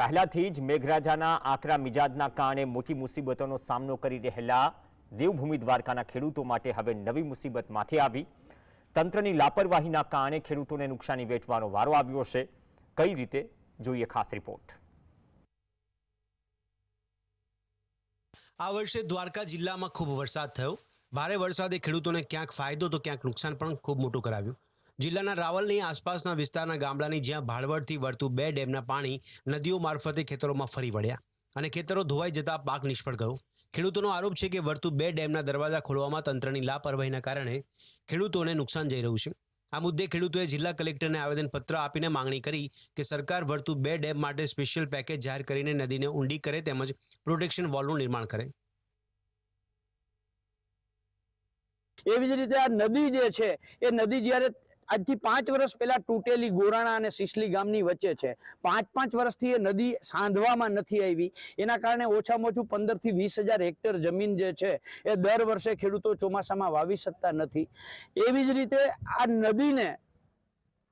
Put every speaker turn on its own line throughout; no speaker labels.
પહેલાથી જ મેઘરાજાના આકરા મિજાજના કારણે મોટી મુસીબતોનો સામનો કરી રહેલા દેવભૂમિ દ્વારકાના ખેડૂતો માટે હવે નવી મુસીબત માથે આવી. તંત્રની લાપરવાહીના કારણે ખેડૂતોને નુકસાની વેઠવાનો વારો આવ્યો છે. કઈ રીતે? જોઈએ ખાસ રિપોર્ટ.
આ વર્ષે દ્વારકા જિલ્લામાં ખૂબ વરસાદ થયો. ભારે વરસાદે ખેડૂતોને ક્યાંક ફાયદો તો ક્યાંક નુકસાન પણ ખૂબ મોટું કરાવ્યું. જિલ્લાના રાવલની આસપાસના વિસ્તારના ગામડાની જ્યાં ભાળવડથી વળતું બે ડેમના પાણી નદીઓ મારફતે ખેતરોમાં ફરી વળ્યા અને ખેતરો ધોવાઈ જતા પાક નિષ્ફળ ગયો. ખેડૂતોનો આરોપ છે કે વર્તું બે ડેમના દરવાજા ખોલવામાં તંત્રની લાપરવાહીના કારણે ખેડૂતોને નુકસાન જઈ રહ્યું છે. આ મુદ્દે ખેડૂતોએ જિલ્લા કલેક્ટરને આવેદનપત્ર આપીને માંગણી કરી કે સરકાર વળતું બે ડેમ માટે સ્પેશિયલ પેકેજ જાહેર કરીને નદીને ઊંડી કરે તેમજ પ્રોટેક્શન વોલનું નિર્માણ કરે.
એવી જ રીતે આ નદી જે છે, એ નદી જ્યારે આજથી પાંચ વર્ષ પહેલા તૂટેલી ગોરાણા અને સિસલી ગામની વચ્ચે છે. પાંચ પાંચ વર્ષથી એ નદી સાંધવામાં નથી આવી. એના કારણે ઓછામાં ઓછું પંદરથી વીસ હજાર હેક્ટર જમીન જે છે, એ દર વર્ષે ખેડૂતો ચોમાસામાં વાવી શકતા નથી. એવી જ રીતે આ નદીને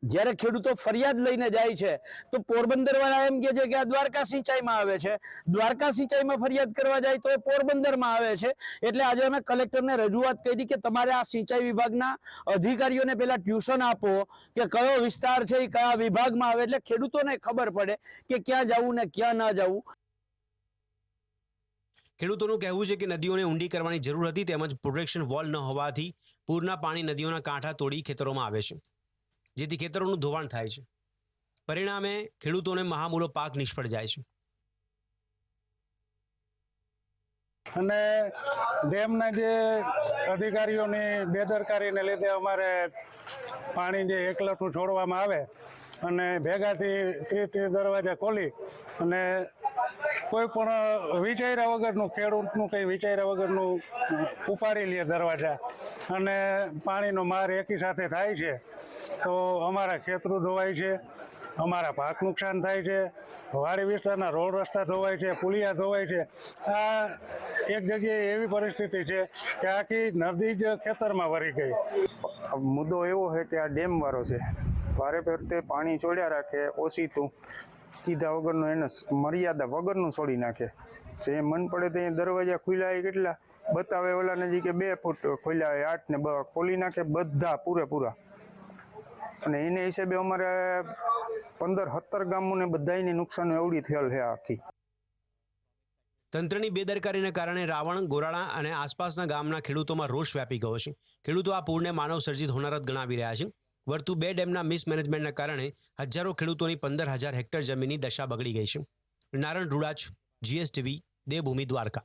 જ્યારે ખેડૂતો ફરિયાદ લઈને જાય છે, તો પોરબંદર વાળા એમ કે છે કે આ દ્વારકા સિંચાઈમાં આવે છે. દ્વારકા સિંચાઈમાં ફરિયાદ કરવા જાય તો એ પોરબંદરમાં આવે છે. એટલે આજે અમે કલેક્ટરને રજૂઆત કરી કે તમારે આ સિંચાઈ વિભાગના અધિકારીઓને પેલા ટ્યુશન આપો કે કયો વિસ્તાર છે એ કયા વિભાગમાં આવે, એટલે ખેડૂતોને ખબર પડે કે ક્યાં જવું ને ક્યાં ના જવું.
ખેડૂતોનું કહેવું છે કે નદીઓને ઊંડી કરવાની જરૂર હતી, તેમજ પ્રોટેક્શન વોલ ન હોવાથી પૂરના પાણી નદીઓના કાંઠા તોડી ખેતરોમાં આવે છે. જેથી ખેતરોનું ધોવાણ થાય છે. પરિણામે ખેડૂતોને મહામૂલો પાક નિષ્ફળ જાય છે.
અને ડેમના જે અધિકારીઓની બેદરકારીને લીધે અમારે પાણી જે એકલઠું છોડવામાં આવે અને ભેગાથી ત્રીસ ત્રીસ દરવાજા ખોલી અને કોઈ પણ વિચાર્યા વગરનું ખેડૂતનું કંઈ વિચાર્યા વગરનું ઉપાડી લે દરવાજા. અને પાણીનો માર એકી સાથે થાય છે. તો અમારા ખેતરું ધોવાય છે, અમારા પાક નુકસાન થાય છે, વાડી વિસ્તારના રોડ રસ્તા ધોવાય છે, પુલિયા ધોવાય છે. આ એક જગ્યાએ એવી પરિસ્થિતિ છે કે આખી નદી જ ખેતરમાં વરી ગઈ.
મુદ્દો એવો છે કે આ ડેમ વાળો છે. વારે ફરતે પાણી છોડ્યા રાખે ઓછીતું કીધા વગરનું એને મર્યાદા વગરનું છોડી નાખે. જે મન પડે તે દરવાજા ખુલ્યા કેટલા બતાવે ઓલા નજીક બે ફૂટ ખોલ્યા હોય, આઠ ને બ, ખોલી નાખે બધા પૂરેપૂરા. અને એને હિસાબે અમારે પંદર સત્તર ગામોને બધાયને નુકસાન એવડી થયેલ છે આખી.
તંત્રની બેદરકારીને કારણે રાવણ, ગોરાળા અને આસપાસના ગામના ખેડૂતોમાં રોષ વ્યાપી ગયો છે. ખેડૂતો આ પૂરને માનવ સર્જિત હોનારત ગણાવી રહ્યા છે. વર્તુ બે ડેમના મિસમેનેજમેન્ટના કારણે હજારો ખેડૂતોની પંદર હજાર હેક્ટર જમીનની દશા બગડી ગઈ છે. નારણ રૂડાચ જીએસટીવી, દેવભૂમિ દ્વારકા.